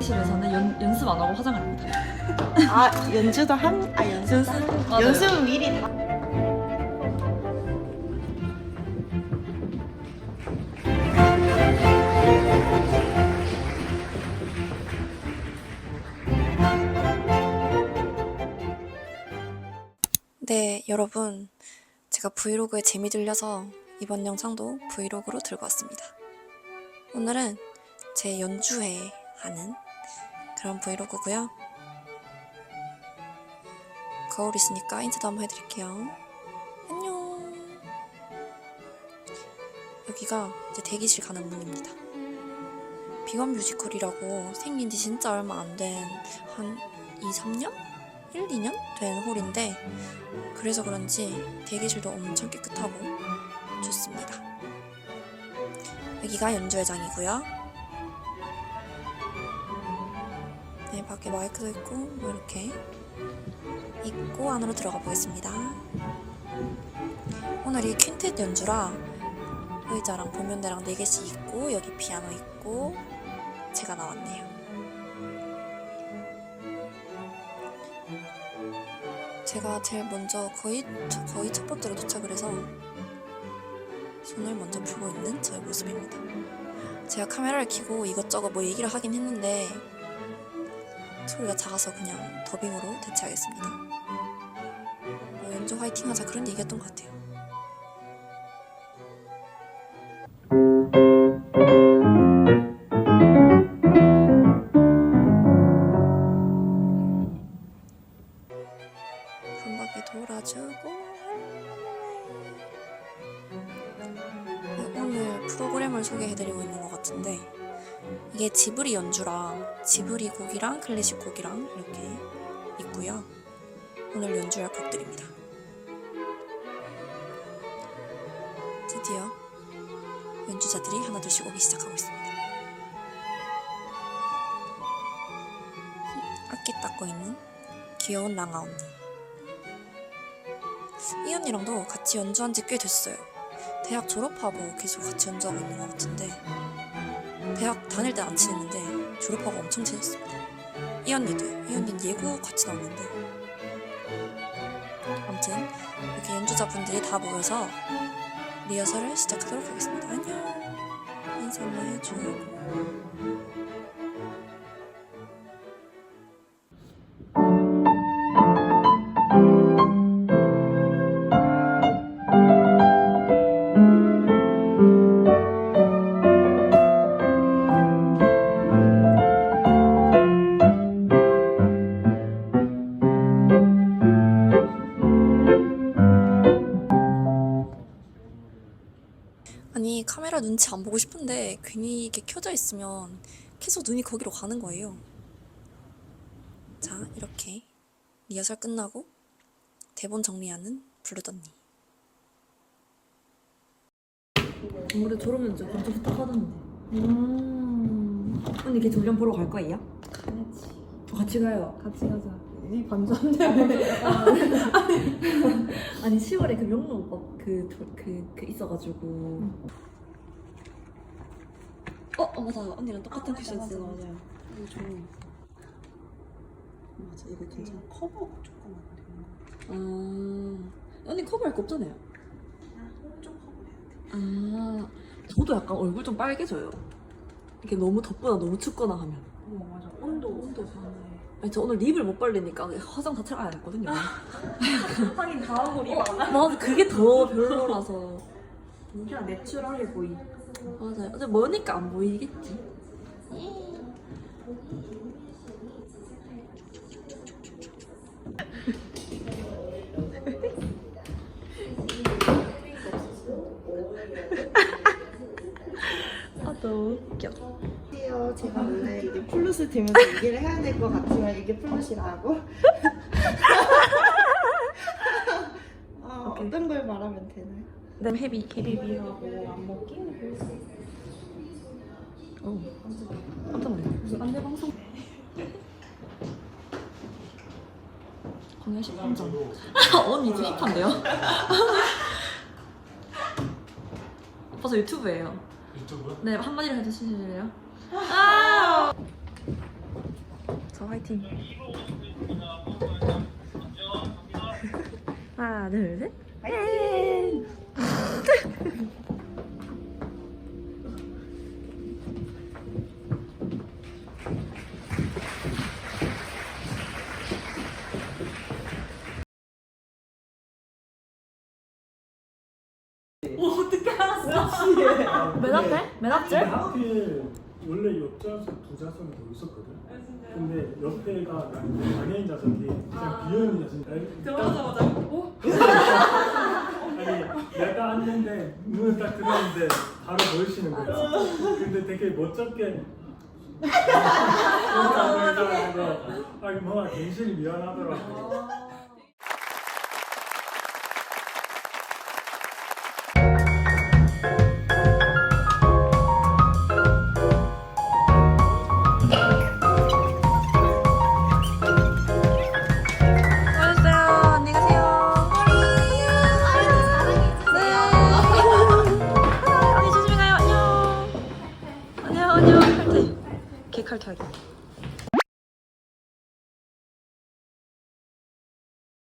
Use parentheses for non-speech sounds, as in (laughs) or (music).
실에서는 연, 연습 안 하고 화장을 합니다. 아 연주도 한, 아 연습 연습 아, 네. 미리 다. 네, 여러분. 제가 브이로그에 재미 들려서 이번 영상도 브이로그로 들고 왔습니다. 오늘은 제 연주회 하는 그런 브이로그고요. 거울 있으니까 인사도 한번 해드릴게요. 안녕. 여기가 이제 대기실 가는 문입니다. 비건 뮤지컬이라고 생긴 지 진짜 얼마 안 된 한 2, 3년? 1, 2년 된 홀인데 그래서 그런지 대기실도 엄청 깨끗하고 좋습니다. 여기가 연주회장이고요. 네, 밖에 마이크도 있고 뭐 이렇게 있고 안으로 들어가 보겠습니다. 오늘이 퀸텟 연주라 의자랑 보면대랑 4개씩 있고 여기 피아노 있고 제가 나왔네요. 제가 제일 먼저 거의 거의 첫 번째로 도착을 해서 손을 먼저 풀고 있는 저의 모습입니다. 제가 카메라를 켜고 이것저것 뭐 얘기를 하긴 했는데 소리가 작아서 그냥 더빙으로 대체하겠습니다. 뭐 연주 화이팅 하자 그런 얘기했던 것 같아요. 한 바퀴 돌아주고 프로그램을 소개해드리고 있는 것 같은데 이게 지브리 연주랑 지브리 곡이랑 클래식 곡이랑 이렇게 있고요. 오늘 연주할 곡들입니다. 드디어 연주자들이 하나둘씩 오기 시작하고 있습니다. 악기 닦고 있는 귀여운 랑아 언니. 이 언니랑도 같이 연주한 지 꽤 됐어요. 대학 졸업하고 계속 같이 연주하고 있는 것 같은데 대학 다닐 때 안 친했는데 졸업하고 엄청 친했습니다. 이 언니도요. 이 언니는 예고 같이 나왔는데 아무튼 이렇게 연주자분들이 다 모여서 리허설을 시작하도록 하겠습니다. 안녕 인사 한번. 아 눈치 안 보고 싶은데 괜히 이게 켜져 있으면 계속 눈이 거기로 가는 거예요. 자 이렇게 리허설 끝나고 대본 정리하는 블루던니. 아무래도 졸업면접 먼저 부탁하던데. 음. 언니 걔 졸년 보러 갈 거예요? 가야지. 저 같이 가요. 같이 가자. 이 반전데. (laughs) 아니 10월에 그 명로 오빠 그, 조- 그, 그 있어가지고. 어, 어 맞아 언니랑 똑같은 쿠션 맞아, 쓰는 거 맞아. 맞아요. 이거 좋은. 맞아 이거 괜찮아. 커버 조금 안 되는 거. 아 언니 커버할 거 없잖아요. 좀 커버해야 돼. 아, 저도 약간 얼굴 좀 빨개져요. 이게 너무 덥거나 너무 춥거나 하면. 어 맞아. 온도 온도 변해. 아니, 저 오늘 립을 못 바르니까 화장 자체가 안 했거든요. 하긴 다 하고 립 안. 나 그게 더 별로라서. 그냥 내추럴해 보이. 맞아요. 어제 머니까 안 보이겠지. (laughs) 아 너무 웃겨. 안녕하세요. 제가 원래 이게 플룻을 들면서 얘기를 해야 될 것 같지만 이게 플룻이라고. (laughs) (laughs) 어. 어떤 걸 말하면 되나요? 네, 헤비 헤비. 비비하고 안 먹기? 어. 깜짝 놀랐어. 안내 방송. 공연 10분 전. 언니 좀 힙한데요? (laughs) 벌써 유튜브예요. 유튜브요? 네, 한마디로 해주실래요? 저 있어서 화이팅. (laughs) 하나, 둘, 셋. 화이팅! 맨 앞에? 맨 앞줄? 하필 원래 옆좌석 두 좌석이 더 있었거든. 근데 옆에가 장애인 좌석이 그냥 비어있는 좌석이. 들어가자마자 어? (laughs) 아니 내가 앉는데 문을 딱 들었는데 바로 보이시는 거야. 근데 되게 멋쩍게. (laughs) 맞아 맞아 맞아. 아니 뭔가 괜시리 미안하더라고. 수고하셨어요. 개 칼퇴하기.